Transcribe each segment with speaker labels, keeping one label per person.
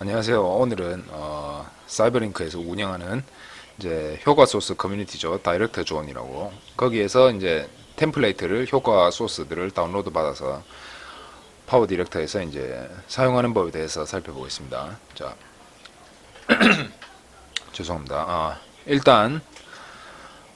Speaker 1: 안녕하세요. 오늘은 어, 사이버링크에서 운영하는 이제 효과 소스 커뮤니티죠. 다이렉터 존이라고. 거기에서 이제 템플레이트를 효과 소스들을 다운로드 받아서 파워 디렉터에서 이제 사용하는 법에 대해서 살펴보겠습니다. 자, 죄송합니다. 아, 일단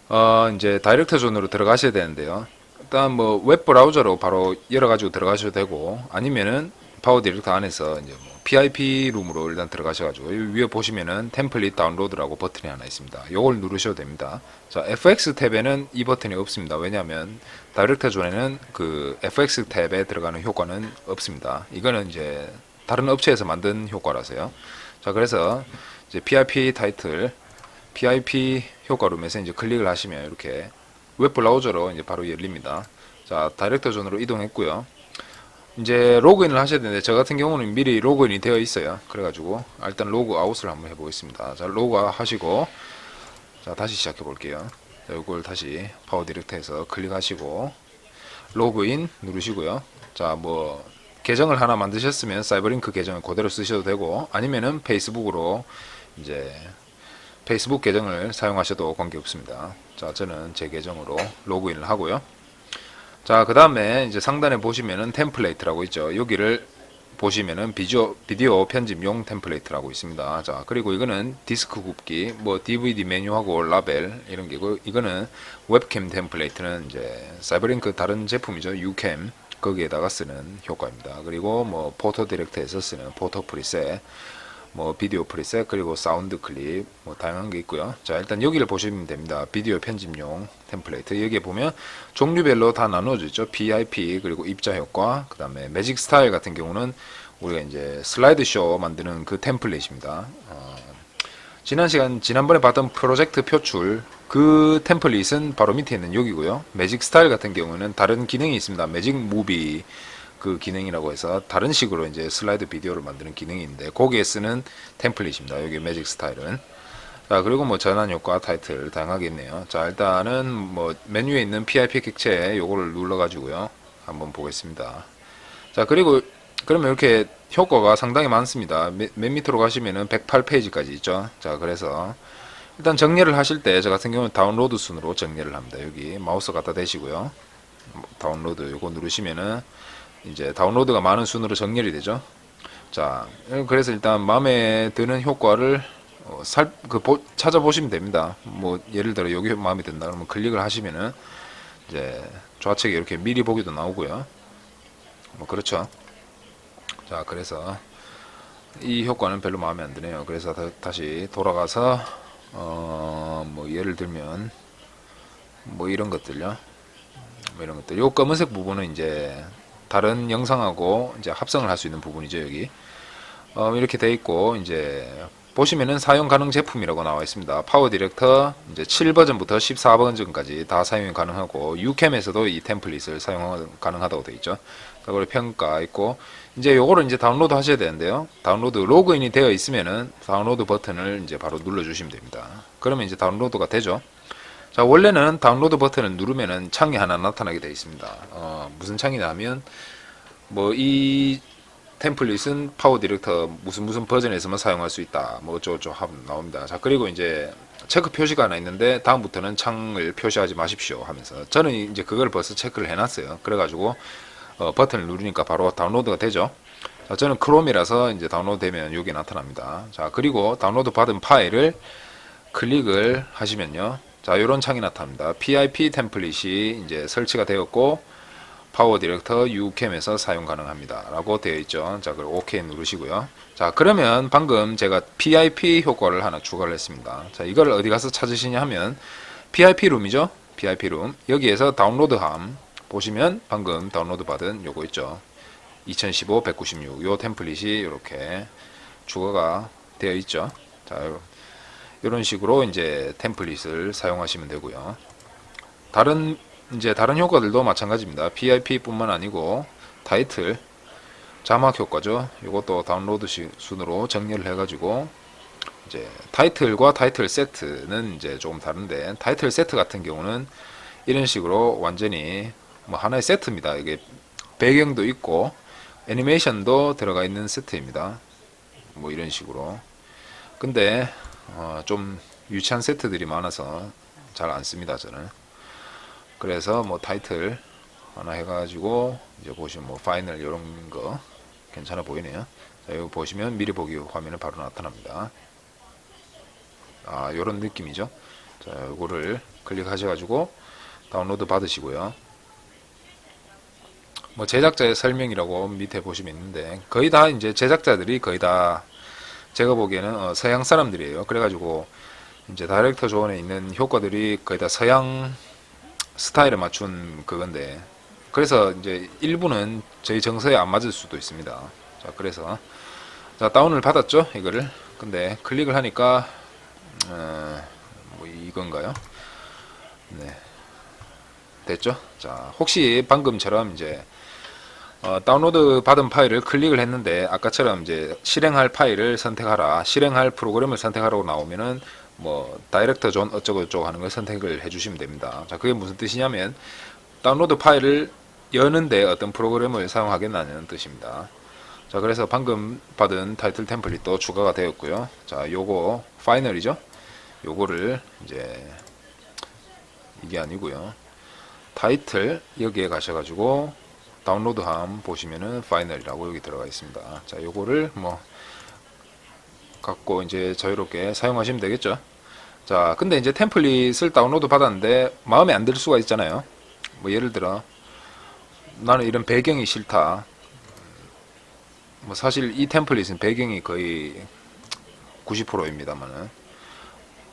Speaker 1: 어, 이제 다이렉터 존으로 들어가셔야 되는데요. 일단 뭐 웹 브라우저로 바로 열어 가지고 들어가셔도 되고 아니면은 파워 디렉터 안에서 이제 뭐 PIP 룸으로 일단 들어가셔가지고 위에 보시면은 템플릿 다운로드라고 버튼이 하나 있습니다. 요걸 누르셔도 됩니다. 자, FX 탭에는 이 버튼이 없습니다. 왜냐하면 다이렉터 존에는 그 FX 탭에 들어가는 효과는 없습니다. 이거는 이제 다른 업체에서 만든 효과라서요. 자, 그래서 이제 PIP 타이틀, PIP 효과룸에서 이제 클릭을 하시면 이렇게 웹 브라우저로 이제 바로 열립니다. 자, 다이렉터 존으로 이동했고요. 이제 로그인을 하셔야 되는데 저 같은 경우는 미리 로그인이 되어 있어요. 그래가지고 일단 로그 아웃을 한번 해보겠습니다. 자, 로그 하시고 자 다시 시작해 볼게요. 자, 이걸 다시 파워 디렉터에서 클릭하시고 로그인 누르시고요. 자, 뭐 계정을 하나 만드셨으면 사이버링크 계정을 그대로 쓰셔도 되고 아니면은 페이스북으로 이제 페이스북 계정을 사용하셔도 관계없습니다. 자, 저는 제 계정으로 로그인을 하고요. 자, 그 다음에 이제 상단에 보시면은 템플레이트라고 있죠. 여기를 보시면은 비디오, 비디오 편집용 템플레이트라고 있습니다. 자, 그리고 이거는 디스크 굽기, 뭐 DVD 메뉴하고 라벨 이런 게고, 이거는 웹캠 템플레이트는 이제 사이버링크 다른 제품이죠. 유캠 거기에다가 쓰는 효과입니다. 그리고 뭐 포토 디렉터에서 쓰는 포토 프리셋, 뭐 비디오 프리셋 그리고 사운드 클립 뭐 다양한 게 있고요. 자 일단 여기를 보시면 됩니다. 비디오 편집용 템플레이트 여기에 보면 종류별로 다 나누어져 있죠. PIP 그리고 입자 효과 그 다음에 매직 스타일 같은 경우는 우리가 이제 슬라이드 쇼 만드는 그 템플릿입니다. 어, 지난 시간 지난번에 봤던 프로젝트 표출 그 템플릿은 바로 밑에 있는 여기고요. 매직 스타일 같은 경우는 다른 기능이 있습니다. 매직 무비 그 기능이라고 해서 다른 식으로 이제 슬라이드 비디오를 만드는 기능이 있는데 거기에 쓰는 템플릿입니다. 여기 매직 스타일은. 자, 그리고 뭐 전환 효과 타이틀 다양하게 있네요. 자, 일단은 뭐 메뉴에 있는 PIP 객체 요거를 눌러 가지고요. 한번 보겠습니다. 자, 그리고 그러면 이렇게 효과가 상당히 많습니다. 맨, 맨 밑으로 가시면은 108페이지까지 있죠. 자, 그래서 일단 정리를 하실 때 저 같은 경우는 다운로드 순으로 정리를 합니다. 여기 마우스 갖다 대시고요. 다운로드 요거 누르시면은 이제 다운로드가 많은 순으로 정렬이 되죠. 자, 그래서 일단 마음에 드는 효과를 어, 살, 그, 보, 찾아보시면 됩니다. 뭐, 예를 들어, 여기 마음에 든다 그러면 클릭을 하시면은, 이제, 좌측에 이렇게 미리 보기도 나오고요. 뭐, 그렇죠. 자, 그래서, 이 효과는 별로 마음에 안 드네요. 그래서 다, 시 돌아가서, 어, 뭐, 예를 들면, 뭐, 이런 것들요. 뭐, 이런 것들. 요 검은색 부분은 이제, 다른 영상하고 이제 합성을 할 수 있는 부분이죠 여기. 어, 이렇게 돼 있고 이제 보시면은 사용 가능 제품이라고 나와 있습니다. 파워 디렉터 이제 7버전부터 14버전까지 다 사용이 가능하고 유캠에서도 이 템플릿을 사용 가능하다고 되어 있죠. 그리고 평가 있고 이제 요거를 이제 다운로드 하셔야 되는데요. 다운로드 로그인이 되어 있으면은 다운로드 버튼을 이제 바로 눌러 주시면 됩니다. 그러면 이제 다운로드가 되죠 자 원래는 다운로드 버튼을 누르면은 창이 하나 나타나게 되어 있습니다. 어, 무슨 창이냐면 뭐 이 템플릿은 파워 디렉터 무슨 무슨 버전에서만 사용할 수 있다. 뭐 어쩌고저쩌고 하면 나옵니다. 자 그리고 이제 체크 표시가 하나 있는데 다음부터는 창을 표시하지 마십시오 하면서 저는 이제 그걸 벌써 체크를 해놨어요. 그래가지고 어, 버튼을 누르니까 바로 다운로드가 되죠. 자, 저는 크롬이라서 이제 다운로드 되면 여기 나타납니다. 자 그리고 다운로드 받은 파일을 클릭을 하시면요. 자, 이런 창이 나타납니다. PIP 템플릿이 이제 설치가 되었고 파워 디렉터 유캠에서 사용 가능합니다. 라고 되어 있죠. 자, 그리고 OK 누르시고요. 자, 그러면 방금 제가 PIP 효과를 하나 추가를 했습니다. 자, 이걸 어디 가서 찾으시냐 하면 PIP 룸이죠. PIP 룸. 여기에서 다운로드 함 보시면 방금 다운로드 받은 요거 있죠. 2015 196. 요 템플릿이 이렇게 추가가 되어 있죠. 자, 이런 식으로 이제 템플릿을 사용하시면 되고요. 다른 이제 다른 효과들도 마찬가지입니다. PIP뿐만 아니고 타이틀 자막 효과죠. 이것도 다운로드 순으로 정리를 해가지고 이제 타이틀과 타이틀 세트는 이제 조금 다른데 타이틀 세트 같은 경우는 이런 식으로 완전히 뭐 하나의 세트입니다. 이게 배경도 있고 애니메이션도 들어가 있는 세트입니다. 뭐 이런 식으로. 근데 어, 좀 유치한 세트들이 많아서 잘 안 씁니다 저는. 그래서 뭐 타이틀 하나 해가지고 이제 보시면 뭐 파이널 이런 거 괜찮아 보이네요. 자, 여기 보시면 미리 보기 화면에 바로 나타납니다. 아, 요런 느낌이죠. 자, 요거를 클릭하셔가지고 다운로드 받으시고요. 뭐 제작자의 설명이라고 밑에 보시면 있는데 거의 다 이제 제작자들이 거의 다 제가 보기에는 어, 서양 사람들이에요. 그래가지고 이제 다이렉터 조언에 있는 효과들이 거의 다 서양 스타일에 맞춘 그건데 그래서 이제 일부는 저희 정서에 안 맞을 수도 있습니다. 자, 그래서 자 다운을 받았죠 이거를 근데 클릭을 하니까 어, 뭐 이건가요? 네 됐죠? 자 혹시 방금처럼 이제 어, 다운로드 받은 파일을 클릭을 했는데 아까처럼 이제 실행할 파일을 선택하라 실행할 프로그램을 선택하라고 나오면은 뭐 다이렉터 존 어쩌고 저쩌고 하는 걸 선택을 해주시면 됩니다. 자 그게 무슨 뜻이냐면 다운로드 파일을 여는데 어떤 프로그램을 사용하겠다는 뜻입니다. 자 그래서 방금 받은 타이틀 템플릿 도 추가가 되었고요. 자 요거 파이널이죠. 요거를 이제 이게 아니고요. 타이틀 여기에 가셔가지고 다운로드함 보시면은 파이널이라고 여기 들어가 있습니다. 자 요거를 뭐 갖고 이제 자유롭게 사용하시면 되겠죠. 자 근데 이제 템플릿을 다운로드 받았는데 마음에 안 들 수가 있잖아요. 뭐 예를 들어 나는 이런 배경이 싫다. 뭐 사실 이 템플릿은 배경이 거의 90%입니다만은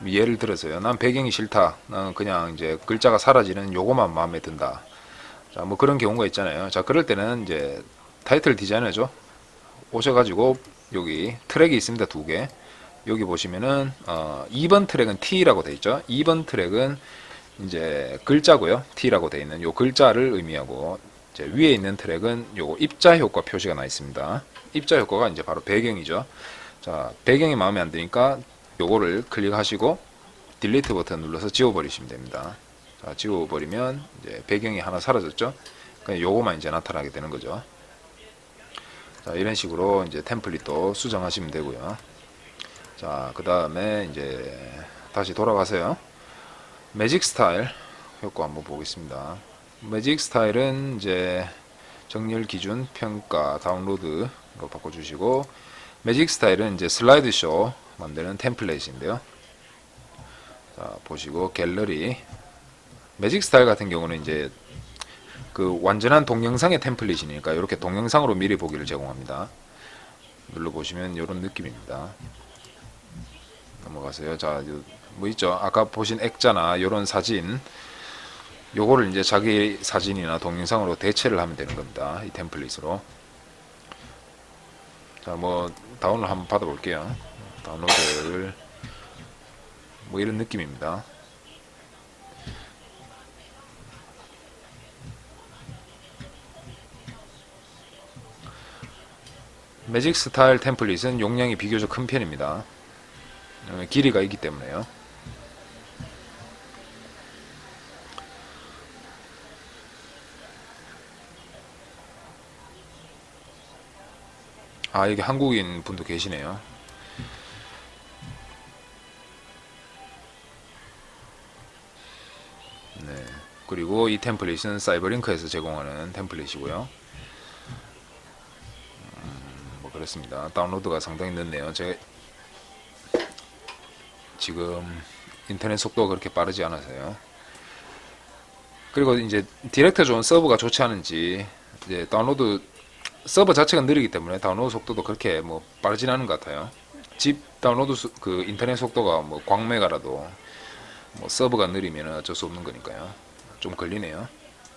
Speaker 1: 예를 들어서요. 난 배경이 싫다. 나는 그냥 이제 글자가 사라지는 요거만 마음에 든다. 자, 뭐 그런 경우가 있잖아요. 자, 그럴 때는 이제 타이틀 디자이너죠. 오셔가지고 여기 트랙이 있습니다. 두 개. 여기 보시면은 어, 2번 트랙은 T라고 돼 있죠. 2번 트랙은 이제 글자고요. T라고 돼 있는 요 글자를 의미하고 이제 위에 있는 트랙은 요 입자 효과 표시가 나 있습니다. 입자 효과가 이제 바로 배경이죠. 자, 배경이 마음에 안 드니까 요거를 클릭하시고 딜리트 버튼 눌러서 지워버리시면 됩니다. 자, 지워버리면 이제 배경이 하나 사라졌죠. 그냥 요거만 이제 나타나게 되는 거죠. 자, 이런 식으로 이제 템플릿도 수정하시면 되고요. 자, 그 다음에 이제 다시 돌아가세요. 매직 스타일 효과 한번 보겠습니다. 매직 스타일은 이제 정렬 기준, 평가, 다운로드로 바꿔주시고 매직 스타일은 이제 슬라이드 쇼 만드는 템플릿인데요. 자, 보시고 갤러리 매직 스타일 같은 경우는 이제 그 완전한 동영상의 템플릿이니까 이렇게 동영상으로 미리 보기를 제공합니다. 눌러 보시면 이런 느낌입니다. 넘어가세요. 자, 요- 뭐 있죠? 아까 보신 액자나 이런 사진, 요거를 이제 자기 사진이나 동영상으로 대체를 하면 되는 겁니다. 이 템플릿으로. 자, 뭐 다운로드 한번 받아볼게요. 다운로드를 뭐 이런 느낌입니다. 매직 스타일 템플릿은 용량이 비교적 큰 편입니다. 어, 길이가 있기 때문에요. 아, 여기 한국인 분도 계시네요. 네. 그리고 이 템플릿은 사이버링크에서 제공하는 템플릿이고요. 그렇습니다. 다운로드가 상당히 늦네요. 제가 지금 인터넷 속도가 그렇게 빠르지 않아서요. 그리고 이제 디렉터 존 서버가 좋지 않은지 이제 다운로드 서버 자체가 느리기 때문에 다운로드 속도도 그렇게 뭐 빠르진 않은 것 같아요. 집 다운로드 수, 그 인터넷 속도가 뭐 광메가라도 뭐 서버가 느리면 어쩔 수 없는 거니까요. 좀 걸리네요.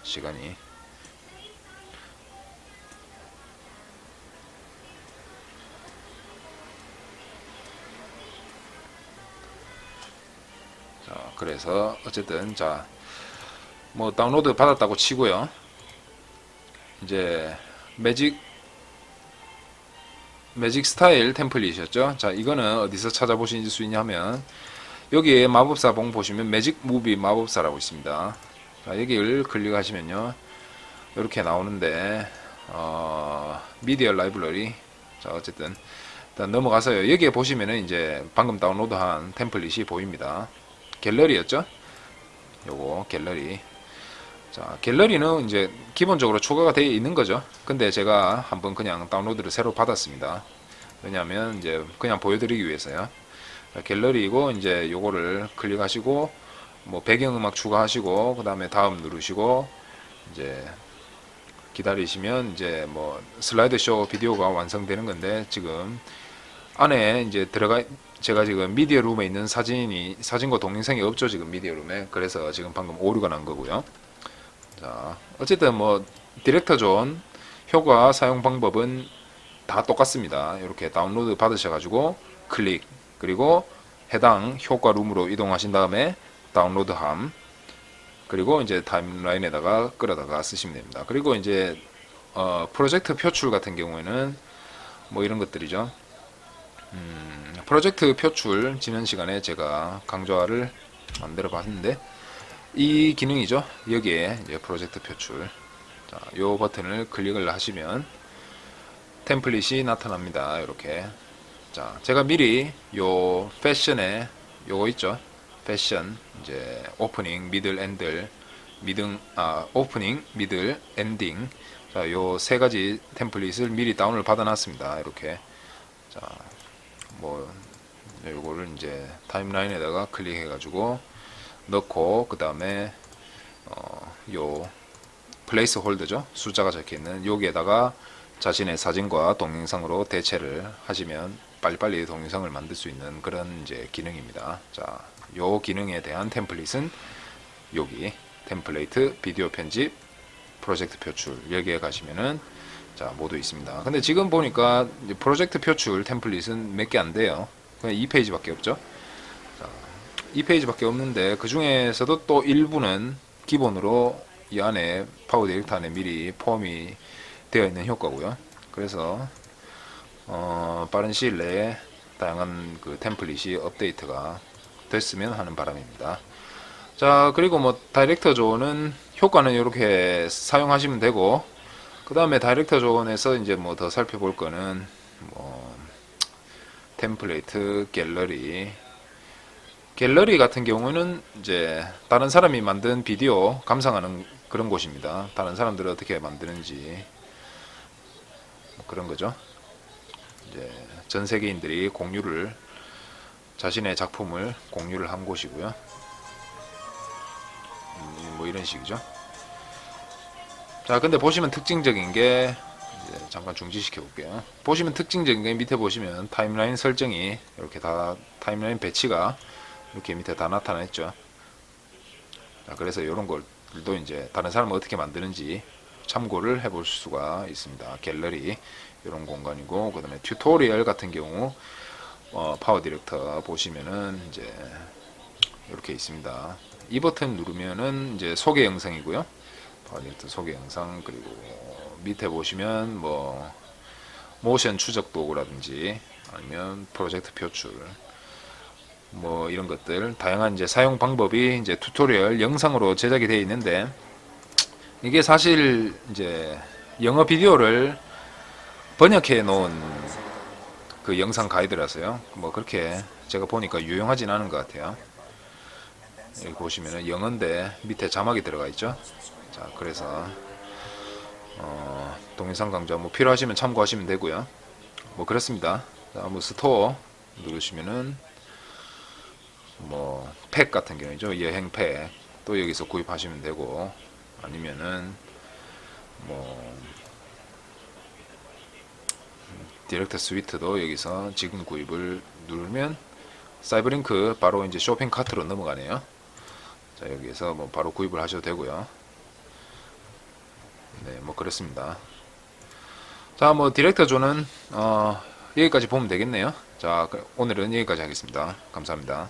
Speaker 1: 시간이. 그래서 어쨌든 자, 뭐 다운로드 받았다고 치고요. 이제 매직 매직 스타일 템플릿이었죠. 자, 이거는 어디서 찾아보실 수 있냐면 여기에 마법사 봉 보시면 매직 무비 마법사라고 있습니다. 자, 여기를 클릭하시면요. 이렇게 나오는데 어, 미디어 라이브러리 자, 어쨌든 넘어가서요. 여기에 보시면은 이제 방금 다운로드한 템플릿이 보입니다. 갤러리였죠? 요거 갤러리. 자, 갤러리는 이제 기본적으로 추가가 되어 있는 거죠. 근데 제가 한번 그냥 다운로드를 새로 받았습니다. 왜냐하면 이제 그냥 보여드리기 위해서요. 자, 갤러리이고 이제 요거를 클릭하시고 뭐 배경음악 추가하시고 그 다음에 다음 누르시고 이제 기다리시면 이제 뭐 슬라이드 쇼 비디오가 완성되는 건데 지금 안에 이제 들어가 제가 지금 미디어 룸에 있는 사진이 사진과 동영상이 없죠 지금 미디어 룸에 그래서 지금 방금 오류가 난 거고요. 자 어쨌든 뭐 디렉터 존 효과 사용 방법은 다 똑같습니다. 이렇게 다운로드 받으셔가지고 클릭 그리고 해당 효과 룸으로 이동하신 다음에 다운로드함 그리고 이제 타임라인에다가 끌어다가 쓰시면 됩니다. 그리고 이제 어, 프로젝트 표출 같은 경우에는 뭐 이런 것들이죠. 음, 프로젝트 표출 지난 시간에 제가 강조화를 만들어 봤는데 이 기능이죠. 여기에 이제 프로젝트 표출. 자, 요 버튼을 클릭을 하시면 템플릿이 나타납니다. 이렇게. 자, 제가 미리 요 패션에 요거 있죠. 패션 이제 오프닝, 미들, 엔들, 미등 아 오프닝, 미들, 엔딩. 자, 요 세 가지 템플릿을 미리 다운을 받아 놨습니다. 이렇게. 자, 뭐 요거를 이제 타임라인에다가 클릭해 가지고 넣고 그 다음에 어, 요 플레이스 홀더죠. 숫자가 적혀 있는 여기에다가 자신의 사진과 동영상으로 대체를 하시면 빨리빨리 동영상을 만들 수 있는 그런 이제 기능입니다. 자, 요 기능에 대한 템플릿은 여기 템플레이트 비디오 편집 프로젝트 표출 여기에 가시면은 자 모두 있습니다. 근데 지금 보니까 프로젝트 표출 템플릿은 몇 개 안 돼요. 그냥 2페이지 밖에 없죠. 자, 2페이지 밖에 없는데 그 중에서도 또 일부는 기본으로 이 안에 파워 디렉터 안에 미리 포함이 되어 있는 효과고요. 그래서 어, 빠른 시일 내에 다양한 그 템플릿이 업데이트가 됐으면 하는 바람입니다. 자 그리고 뭐 다이렉터 존은 효과는 이렇게 사용하시면 되고 그 다음에 다이렉터 존에서 이제 뭐 더 살펴볼 거는 뭐 템플레이트 갤러리 갤러리 같은 경우는 이제 다른 사람이 만든 비디오 감상하는 그런 곳입니다. 다른 사람들이 어떻게 만드는지 뭐 그런 거죠. 이제 전 세계인들이 공유를 자신의 작품을 공유를 한 곳이고요. 음, 뭐 이런 식이죠. 자, 근데 보시면 특징적인 게 잠깐 중지시켜 볼게요. 보시면 특징적인 게 밑에 보시면 타임라인 설정이 이렇게 다 타임라인 배치가 이렇게 밑에 다 나타나 있죠. 자, 그래서 이런 걸도 이제 다른 사람은 어떻게 만드는지 참고를 해볼 수가 있습니다. 갤러리 이런 공간이고 그 다음에 튜토리얼 같은 경우 어, 파워 디렉터 보시면은 이제 이렇게 있습니다. 이 버튼 누르면은 이제 소개 영상이고요. 디렉터 소개 영상 그리고 밑에 보시면 뭐 모션 추적 도구라든지 아니면 프로젝트 표출 뭐 이런 것들 다양한 이제 사용 방법이 이제 튜토리얼 영상으로 제작이 되어 있는데 이게 사실 이제 영어 비디오를 번역해 놓은 그 영상 가이드라서요. 뭐 그렇게 제가 보니까 유용하진 않은 것 같아요. 여기 보시면은 영어인데 밑에 자막이 들어가 있죠. 자, 그래서 어, 동영상 강좌 뭐 필요하시면 참고하시면 되고요. 뭐 그렇습니다. 자, 뭐 스토어 누르시면은 뭐 팩 같은 경우죠. 여행 팩 또 여기서 구입하시면 되고 아니면은 뭐 디렉터 스위트도 여기서 지금 구입을 누르면 사이버링크 바로 이제 쇼핑 카트로 넘어가네요. 자 여기에서 뭐 바로 구입을 하셔도 되고요. 네, 뭐 그렇습니다. 자, 뭐 디렉터 존은 어, 여기까지 보면 되겠네요. 자, 그 오늘은 여기까지 하겠습니다. 감사합니다.